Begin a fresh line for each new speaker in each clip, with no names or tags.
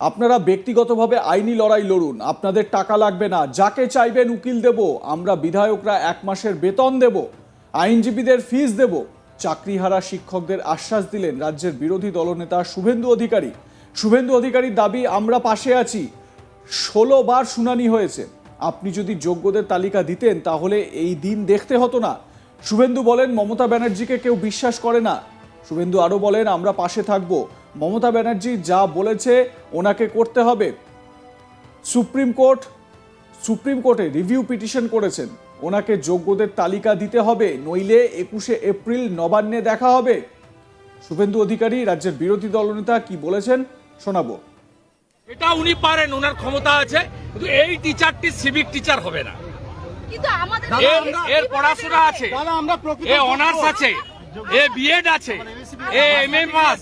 আপনারা ব্যক্তিগতভাবে আইনি লড়াই লড়ুন, আপনাদের টাকা লাগবে না, যাকে চাইবেন উকিল দেব, আমরা বিধায়করা এক মাসের বেতন দেব, আইনজীবীদের ফিস দেব। চাকরিহারা শিক্ষকদের আশ্বাস দিলেন রাজ্যের বিরোধী দলনেতা শুভেন্দু অধিকারী। শুভেন্দু অধিকারীর দাবি, আমরা পাশে আছি। ষোলো বার শুনানি হয়েছে। আপনি যদি যোগ্যদের তালিকা দিতেন, তাহলে এই দিন দেখতে হতো না। শুভেন্দু বলেন, মমতা ব্যানার্জিকে কেউ বিশ্বাস করে না। শুভেন্দু আরও বলেন, আমরা পাশে থাকব। মমতা ব্যানার্জি যা বলেছে ওনাকে করতে হবে। সুপ্রিম কোর্ট সুপ্রিম কোর্টে রিভিউ পিটিশন করেছেন। ওনাকে যোগ্যদের তালিকা দিতে হবে নইলে একুশে এপ্রিল নবান্নে দেখা হবে। শুভেন্দু অধিকারী রাজ্যের বিরোধী দলনেতা কি বলেছেন শোনাবো।
এটা উনি পারেন ওনার ক্ষমতা আছে কিন্তু এই টিচারটি সিভিক টিচার হবে না। এর এর পড়াশোনা আছে।
দাদা আমরা প্রকৃত
এ অনার্স আছে এ বিএড আছে এ এম এ পাস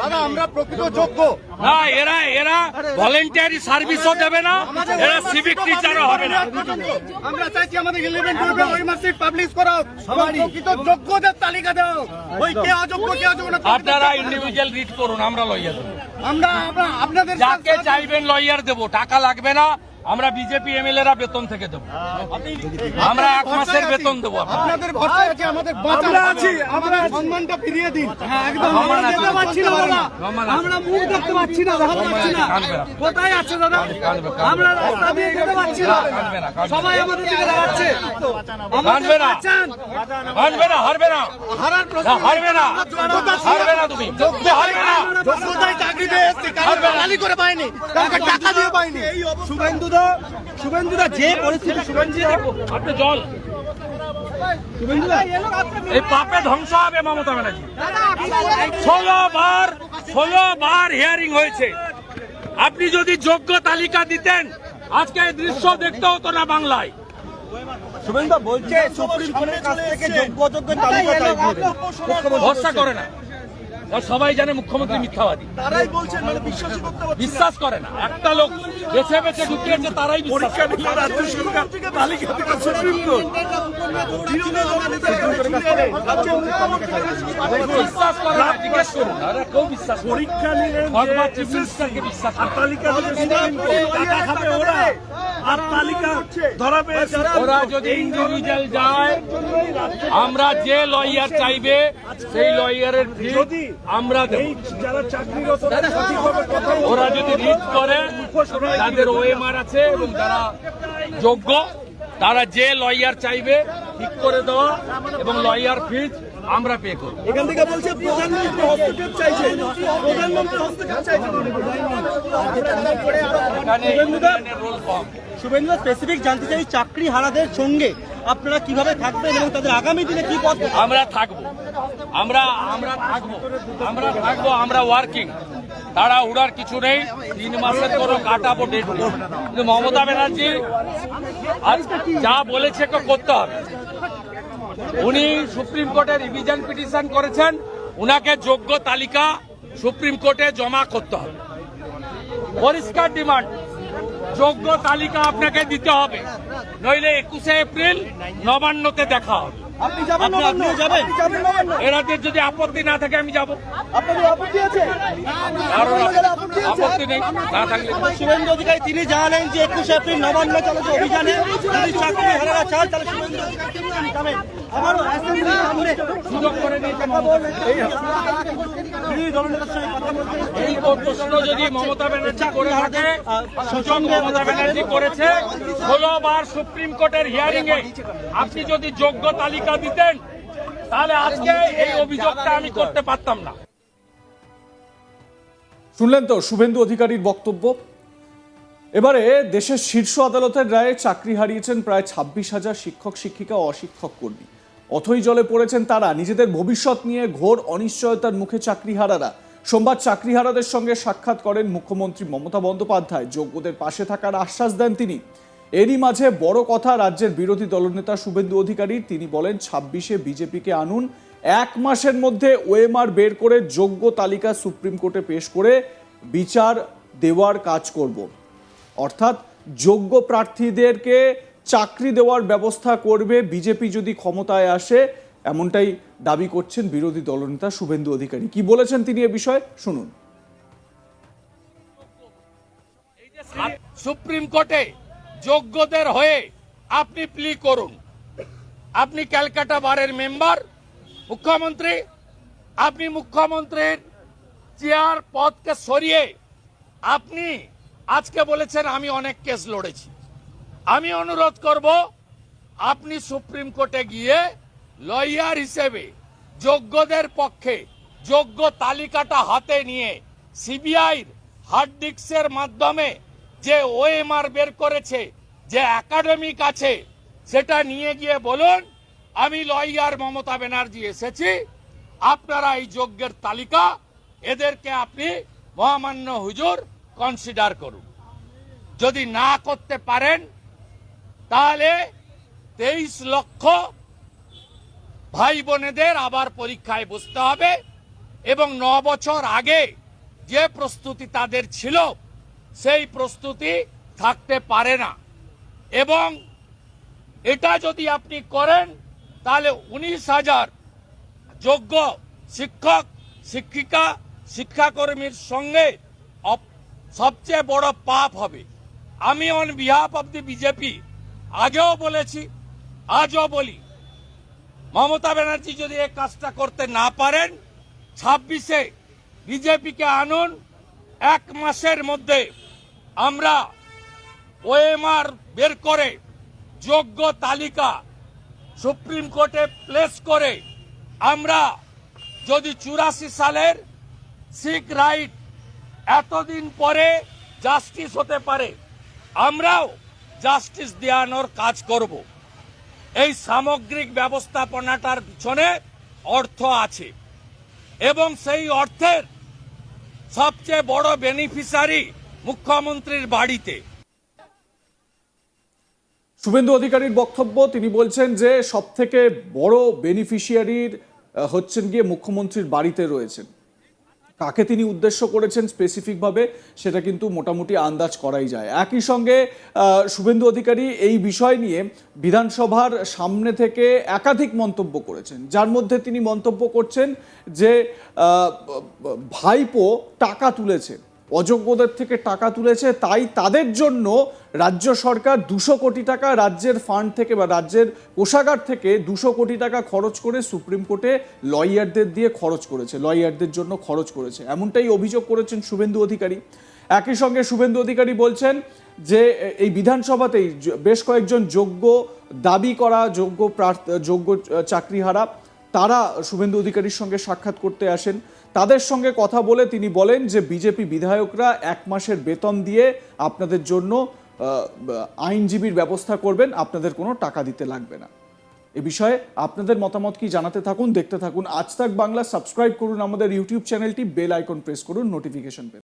দাদা আমরা প্রকৃত যোগ্য।
না এরা এরা ভলেন্টিয়ারি সার্ভিসও দেবে না এরা সিভিক টিচারও হবে না।
আমরা চাইছি আমাদের ইলেভেন টুয়েলভে ওই পাবলিশ করা প্রকৃত যোগ্যদের তালিকা হোক। ওই কে অযোগ্য কে অযোগ্য না
আপনারা ইন্ডিভিজুয়াল রিড করুন আমরা দেবো।
আমরা আমরা আপনাদের
যাকে চাইবেন লয়ার দেবো টাকা লাগবে না আমরা বিজেপি এমএলএরা বেতন থেকে দেবো। আমরা এক মাসের বেতন দেবো আপনাদের।
ভরসা আছে আমাদের বাঁচার আছি আমরা সম্মানটা ফিরিয়ে দিন। হ্যাঁ একদম।
আছে।
যেতে পারছি না দাদা। আমরা মুখ দেখতে পাচ্ছি না দেখা পাচ্ছি না। কোথায় আছে দাদা। আমরা রাস্তা দিয়ে যেতে পারছি না। সবাই আমাদের দিকে দাঁড়াচ্ছে।
কাঁদবে না। হারবে না হারবে না।
হারার
না,
প্রশ্ন
হারবে না হারবে না তুমি। হারবে না।
যোগ্যতায় চাকরি পেয়ে এসছি। কারণ খালি করে পাইনি। টাকা দিয়ে পাইনি। শুভেন্দুদা শুভেন্দুদা যে পরিস্থিতি শুভেন্দু
আপনি জল। এই পাপে ধ্বংস হবে মমতা ব্যানার্জি। ষোলো বার ষোলো বার হিয়ারিং হয়েছে। আপনি যদি যোগ্য তালিকা দিতেন আজকে এই দৃশ্য দেখতে হতো না বাংলায়।
শুভেন্দু বলছে সুপ্রিম কোর্টের কাছ থেকে যোগ্য যোগ্য তালিকা চাইবে
ভরসা করে না। সবাই জানে মুখ্যমন্ত্রী মিথ্যাবাদী।
তারাই বলছেন মানে বিশ্বাসই করতে পারছি
বিশ্বাস করে না। একটা লোক বেছে বেছে ঢুকিয়েছে তারাই বিশ্বাস করে।
রাজ্য সরকার তালিকা থেকে সুপ্রিম কোর্ট
বিশ্বাস করে না জিজ্ঞেস করুন। আরে কেউ বিশ্বাস
পরীক্ষা নিলেন
ভগবান চিফ মিনিস্টারকে বিশ্বাস করে না।
তালিকা টাকা খাবে ওরা। আর তালিকা ধরা পেয়েছে।
ওরা যদি ইন্ডিভিজুয়াল যায় আমরা যে লয়ার চাইবে সেই লয়ারের ফি আমরা দেব।
যারা চাকরিরত
ওরা যদি রিট করে তাদের ওএমআর আছে এবং যারা যোগ্য তারা যে লয়ার চাইবে ঠিক করে দেওয়া এবং লয়ার ফিজ আমরা পে করব।
এখান থেকে বলছে প্রধানমন্ত্রী হস্তক্ষেপ চাইছে। প্রধানমন্ত্রী হস্তক্ষেপ চাইছে।
শুভেন্দু স্পেসিফিক জানতে চাই চাকরি হারাদের সঙ্গে আপনারা কীভাবে থাকবেন এবং তাদের আগামী দিনে কি পথ
আমরা থাকব। আমরা আমরা থাকব। আমরা থাকব, আমরা ওয়ার্কিং তারা উড়ার কিছু নেই। তিন মাসের কোনো কাটাবো ডেট কিন্তু মমতা ব্যানার্জি যা বলেছে করতে হবে। উনি সুপ্রিম কোর্টে রিভিশন পিটিশন করেছেন। উনাকে যোগ্য তালিকা সুপ্রিম কোর্টে জমা করতে হবে। পরিষ্কার ডিমান্ড যোগ্য তালিকা আপনাকে দিতে হবে নইলে একুশে এপ্রিল নবান্নতে দেখা হবে? এরাদের যদি আপত্তি না থাকে আমি যাব।
আপত্তি
নেই না থাকলে
শুভেন্দু অধিকারী তিনি জানালেন যে একুশে এপ্রিল নবান্ন চালিত অভিযানে। যদি চাকরি হারারা চান তাহলে শুভেন্দু
এই প্রশ্ন যদি মমতা ব্যানার্জি করে থাকে মমতা ব্যানার্জি করেছে ষোলো বার সুপ্রিম কোর্টের হিয়ারিং এ আপনি যদি যোগ্য তালিকা দিতেন, তাহলে আজকে এই অভিযোগটা আমি করতে পারতাম না।
শুনলেন তো শুভেন্দু অধিকারীর বক্তব্য? এবারে দেশের শীর্ষ আদালতের রায়ে চাকরি হারিয়েছেন প্রায় ছাব্বিশ হাজার শিক্ষক, শিক্ষিকা ও অশিক্ষক কর্মী। অথই জলে পড়েছেন তারা। নিজেদের ভবিষ্যৎ নিয়ে ঘোর অনিশ্চয়তার মুখে চাকরিহারারা সোমবার চাকরিহারাদের সঙ্গে সাক্ষাৎ করেন মুখ্যমন্ত্রী মমতা বন্দ্যোপাধ্যায়। যোগ্যদের পাশে থাকার আশ্বাস দেন তিনি। এরই মাঝে বড় কথা, রাজ্যের বিরোধী দলনেতা শুভেন্দু অধিকারী, তিনি বলেন, ছাব্বিশে বিজেপিকে আনুন, এক মাসের মধ্যে ওএমআর বের করে যোগ্য তালিকা সুপ্রিম কোর্টে পেশ করে বিচার দেওয়ার কাজ করব। অর্থাৎ, যোগ্য প্রার্থীদেরকে চাকরি দেওয়ার ব্যবস্থা করবে বিজেপি যদি ক্ষমতায় আসে, এমনটাই দাবি করছেন বিরোধী দলনেতা শুভেন্দু অধিকারী। কি বলেছেন তিনি এ বিষয়ে? শুনুন।
সুপ্রিম কোর্টে যোগ্যদের হয়ে আপনি প্লি করুন। আপনি ক্যালকাটা বারের মেম্বার মুখ্যমন্ত্রী। আপনি মুখ্যমন্ত্রীর চেয়ার পদকে সরিয়ে আপনি আজকে বলেছেন, আমি অনেক কেস লড়েছি। আমি অনুরোধ করব, আপনি সুপ্রিম কোর্টে গিয়ে লয়ার হিসেবে যোগ্যদের পক্ষে যোগ্য তালিকাটা হাতে নিয়ে সিবিআইর হার্ড ডিস্কের মাধ্যমে যে ওএমআর বের করেছে, যে একাডেমিক আছে, সেটা নিয়ে গিয়ে বলুন, আমি লয়ার মমতা ব্যানার্জি এসেছি, আপনারা এই যোগ্যের তালিকা এদেরকে আপনি মহামান্য হুজুর কনসিডার করুন। যদি না করতে পারেন, তাহলে তেইশ লক্ষ ভাই বোনেদের আবার পরীক্ষায় বসতে হবে এবং ন বছর আগে যে প্রস্তুতি তাদের ছিল সেই প্রস্তুতি থাকতে পারে না। এবং এটা যদি আপনি করেন, তাহলে উনিশ হাজার যোগ্য শিক্ষক, শিক্ষিকা, শিক্ষাকর্মীর সঙ্গে সবচেয়ে বড় পাপ হবে। আমি on behalf of the BJP আগেও বলেছি, আজও বলি, মমতা ব্যানার্জি যদি এই কাজটা করতে না পারেন, ছাব্বিশে বিজেপিকে আনুন, এক মাসের মধ্যে আমরা ওএমআর বের করে যোগ্য তালিকা সুপ্রিম কোর্টে প্লেস করে আমরা যদি চুরাশি সালের শিখ রাইট এতদিন পরে জাস্টিস হতে পারে, আমরাও জাস্টিস দেওয়ানোর কাজ করব। এই সামগ্রিক ব্যবস্থাপনাটার পিছনে অর্থ আছে এবং সেই অর্থের সবচেয়ে বড় বেনিফিশিয়ারি মুখ্যমন্ত্রীর বাড়িতে।
শুভেন্দু অধিকারীর বক্তব্য, তিনি বলছেন যে সব থেকে বড় বেনিফিশিয়ারির হচ্ছেন গিয়ে মুখ্যমন্ত্রীর বাড়িতে রয়েছেন। কাকে তিনি উদ্দেশ্য করেছেন স্পেসিফিকভাবে, সেটা কিন্তু মোটামুটি আন্দাজ করাই যায়। একই সঙ্গে শুভেন্দু অধিকারী এই বিষয় নিয়ে বিধানসভার সামনে থেকে একাধিক মন্তব্য করেছেন। যার মধ্যে তিনি মন্তব্য করছেন যে ভাইপো টাকা তুলেছে। অযোগ্যদের থেকে টাকা তুলেছে, তাই তাদের জন্য রাজ্য সরকার দুশো কোটি টাকা রাজ্যের ফান্ড থেকে বা রাজ্যের কোষাগার থেকে দুশো কোটি টাকা খরচ করে সুপ্রিম কোর্টে লয়ারদের দিয়ে খরচ করেছে লয়ারদের জন্য খরচ করেছে। এমনটাই অভিযোগ করেছেন শুভেন্দু অধিকারী। একই সঙ্গে শুভেন্দু অধিকারী বলছেন যে, এই বিধানসভাতেই বেশ কয়েকজন যোগ্য দাবি করা, যোগ্য প্রার্থ- যোগ্য চাকরিহারা, তারা শুভেন্দু অধিকারীর সঙ্গে সাক্ষাৎ করতে আসেন। তাদের সঙ্গে কথা বলে তিনি বলেন যে বিজেপি বিধায়করা এক মাসের বেতন দিয়ে আপনাদের জন্য আইনজীবীর ব্যবস্থা করবেন, আপনাদের কোনো টাকা দিতে লাগবে না। এ বিষয়ে আপনাদের মতামত কি জানাতে থাকুন, দেখতে থাকুন। আজ তাক বাংলা, সাবস্ক্রাইব করুন আমাদের ইউটিউব চ্যানেলটি, বেল আইকন প্রেস করুন, নোটিফিকেশন পেতে।